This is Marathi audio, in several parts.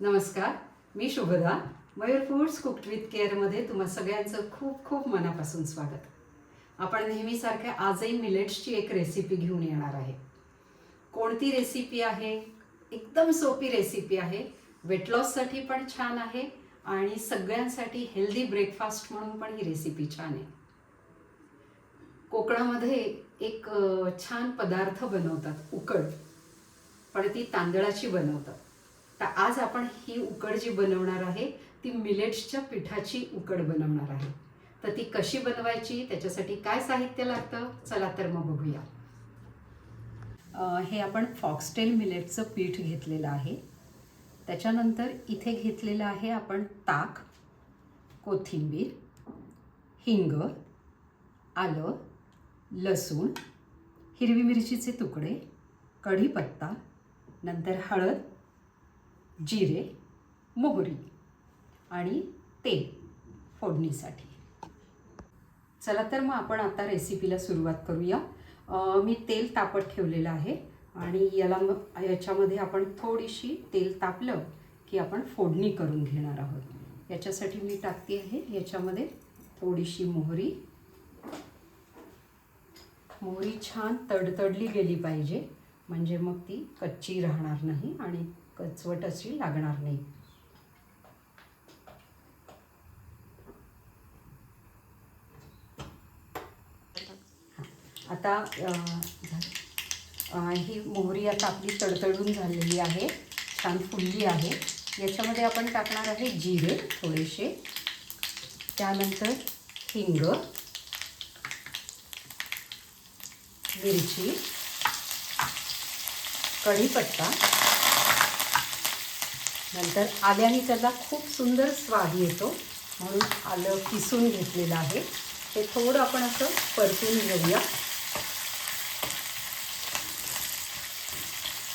नमस्कार मी Shubhada. Mayur foods cooked with केअरमध्ये तुम्हा सगळ्यांचं खूप खूप मनापासून स्वागत. आपण नेहमीसारख्या आजही मिलेट्सची एक रेसिपी घेऊन येणार आहे. कोणती रेसिपी आहे? एकदम सोपी रेसिपी आहे. वेट लॉससाठी पण छान आहे आणि सगळ्यांसाठी हेल्दी ब्रेकफास्ट म्हणून पण ही रेसिपी छान आहे. कोकणामध्ये एक छान पदार्थ बनवतात उकड पण ती तांदळाची बनवतात. तर आज आपण ही उकड जी बनवणार आहे ती मिलेट्सच्या पिठाची उकड बनवणार आहे. तर ती कशी बनवायची त्याच्यासाठी काय साहित्य लागतं चला तर मग बघूया. हे आपण फॉक्सटेल मिलेटचं पीठ घेतलेलं आहे. त्याच्यानंतर इथे घेतलेलं आहे आपण ताक कोथिंबीर हिंग आलं लसूण हिरवी मिरचीचे तुकडे कढीपत्ता नंतर हळद जिरे मोहरी आणि तेल फोडणीसाठी. चला तर मग आपण आता रेसिपीला सुरुवात करूया. मी तेल तापत ठेवलेलं आहे आणि याला मग याच्यामध्ये आपण थोडीशी तेल तापलं की आपण फोडणी करून घेणार आहोत. याच्यासाठी मी टाकते आहे याच्यामध्ये थोडीशी मोहरी. मोहरी छान तडतडली गेली पाहिजे म्हणजे मग ती कच्ची राहणार नाही आणि कचवट अशी लागणार नाही. आता ही मोहरी आता आपली तडतडून झालेली आहे. छान फुलली आहे. याच्यामध्ये आपण टाकणार आहे जिरे थोडेसे. त्यानंतर हिंग मिरची कढीपत्ता नंतर आल्याने त्याला खूप सुंदर स्वाद येतो. म्हणून आलं किसून घेतलेलं आहे. ते थोडं आपण असं परतून घेऊया.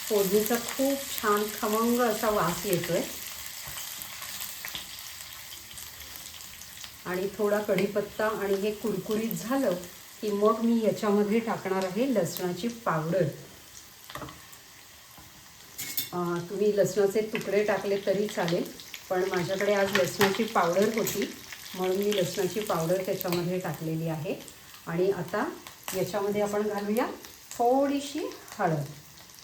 फोडणीचा खूप छान खमंग असा वास येतोय. आणि थोडा कढीपत्ता आणि हे कुरकुरीत झालं की मग मी याच्यामध्ये टाकणार आहे लसणाची पावडर. तुम्ही लसणाचे तुकडे टाकले तरी चालेल पण माझ्याकडे आज लसणाची पावडर होती म्हणून मी लसणाची पावडर त्याच्यामध्ये टाकलेली आहे. आणि आता याच्यामध्ये आपण घालूया थोडीशी हळद.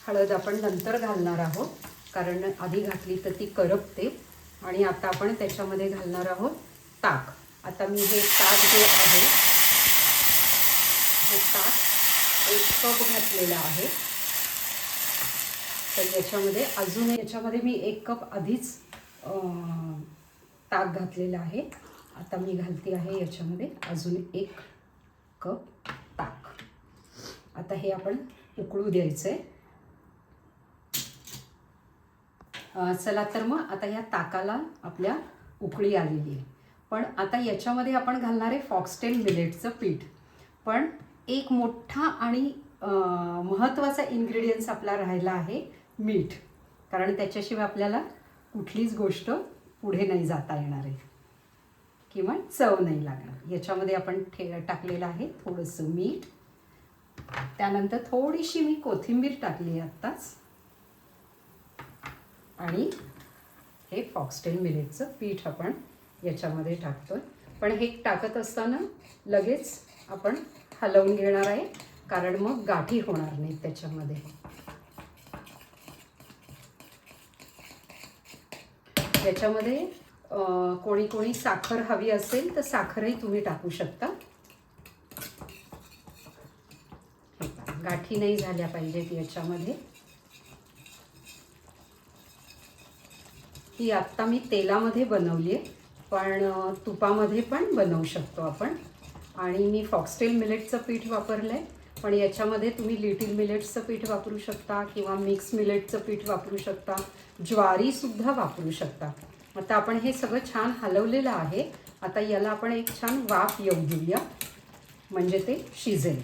हळद आपण नंतर घालणार आहोत कारण आधी घातली तर ती करपते. आणि आता आपण त्याच्यामध्ये घालणार आहोत ताक. आता मी हे ताक जे आहे हे ताक एक कप घातलेलं आहे. तर याच्यामध्ये अजून याच्यामध्ये मी एक कप आधीच ताक घातलेलं आहे. आता मी घालते आहे याच्यामध्ये अजून एक कप ताक. आता हे आपण उकळू द्यायचं आहे चला तर मग आता या ताकाला आपल्या उकळी आलेली आहे. पण आता याच्यामध्ये आपण घालणार आहे फॉक्सटेल मिलेटचं पीठ. पण एक मोठा आणि महत्त्वाचा इन्ग्रेडियंट्स आपला राहिला आहे. मीठ. कारण त्याच्याशिवाय आपल्याला कुठलीच गोष्ट पुढे नाही जाता येणार आहे. किंवा चव नाही लागणार. याच्यामध्ये आपण ठे टाकलेलं आहे थोडंसं मीठ. त्यानंतर थोडीशी मी कोथिंबीर टाकली आहे आत्ताच. आणि हे फॉक्सटेल मिलेटचं पीठ आपण याच्यामध्ये टाकतोय. पण हे टाकत असताना लगेच आपण हलवून घेणार आहे. कारण मग गाठी होणार नाहीत त्याच्यामध्ये. याच्यामध्ये कोणी कोणी साखर हवी असेल तर साखरही तुम्ही टाकू शकता. गाठी नाही झाल्या पाहिजेत याच्यामध्ये. ही आत्ता मी तेलामध्ये बनवली आहे पण तुपामध्ये पण बनवू शकतो आपण. आणि मी फॉक्सटेल मिलेटचं पीठ वापरलं आहे पण याच्यामध्ये तुम्ही लिटिल मिलेट्सचं पीठ वापरू शकता किंवा मिक्स मिलेटचं पीठ वापरू शकता. ज्वारीसुद्धा वापरू शकता. आता आपण हे सगळं छान हलवलेलं आहे. आता याला आपण एक छान वाफ येऊ देऊया. म्हणजे ते शिजेल.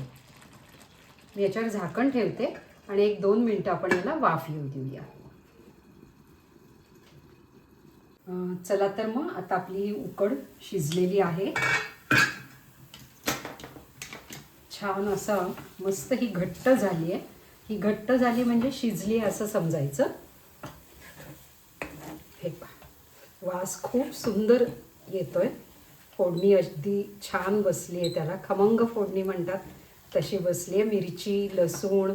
मी याच्यावर झाकण ठेवते आणि एक दोन मिनटं आपण याला वाफ येऊ देऊया. चला तर मग आता आपली ही उकड शिजलेली आहे. छान असं मस्त ही घट्ट झाली आहे ही घट्ट झाली म्हणजे शिजली असं समजायचं हे पहा वास खूप सुंदर येतोय. फोडणी अगदी छान बसली आहे त्याला. खमंग फोडणी म्हणतात तशी बसली आहे. मिरची लसूण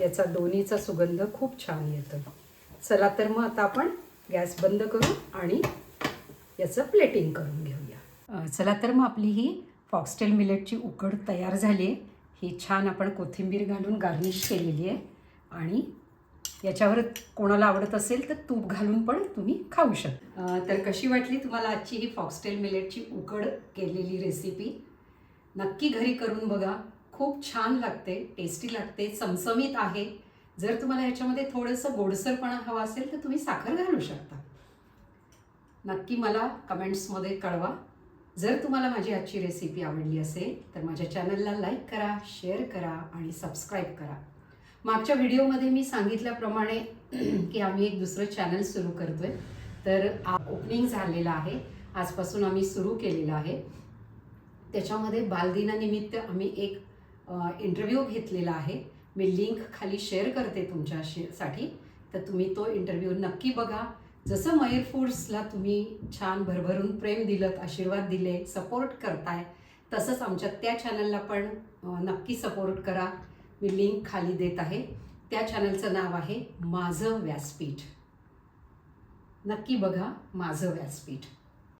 याचा दोन्हीचा सुगंध खूप छान येतो चला तर मग आता आपण गॅस बंद करू आणि याचं प्लेटिंग करून घेऊया. चला तर मग आपली ही फॉक्सटेल मिलेटची उकड तयार झाली आहे. ही छान आपण कोथिंबीर घालून गार्निश केलेली आहे. आणि याच्यावर कोणाला आवडत असेल तर तूप घालून पण तुम्ही खाऊ शकता. तर कशी वाटली तुम्हाला आजची ही फॉक्सटेल मिलेटची उकड केलेली रेसिपी नक्की घरी करून बघा. खूप छान लागते टेस्टी लागते चमचमीत आहे. जर तुम्हाला ह्याच्यामध्ये थोडंसं गोडसरपणा हवा असेल तर तुम्ही साखर घालू शकता. नक्की मला कमेंट्समध्ये कळवा. जर तुम्हाला माझी आजची रेसिपी आवडली असेल तर माझ्या चॅनलला लाईक करा शेअर करा आणि सबस्क्राईब करा. मागच्या व्हिडिओमध्ये मी सांगितल्याप्रमाणे की आम्ही एक दुसरं चॅनल सुरू करतोय. तर ओपनिंग झालेलं आहे. आजपासून आम्ही सुरू केलेलं आहे. त्याच्यामध्ये बालदिनानिमित्त आम्ही एक इंटरव्ह्यू घेतलेला आहे. मी लिंक खाली शेअर करते तुमच्यासाठी तर तुम्ही तो इंटरव्ह्यू नक्की बघा. जसं मयूर फूड्सला तुम्ही छान भरभरून प्रेम दिलं आशीर्वाद दिले सपोर्ट करताय तसंच आमच्या त्या चॅनलला पण नक्की सपोर्ट करा. मी लिंक खाली देत आहे. त्या चॅनलचं नाव आहे माझं व्यासपीठ. नक्की बघा माझं व्यासपीठ.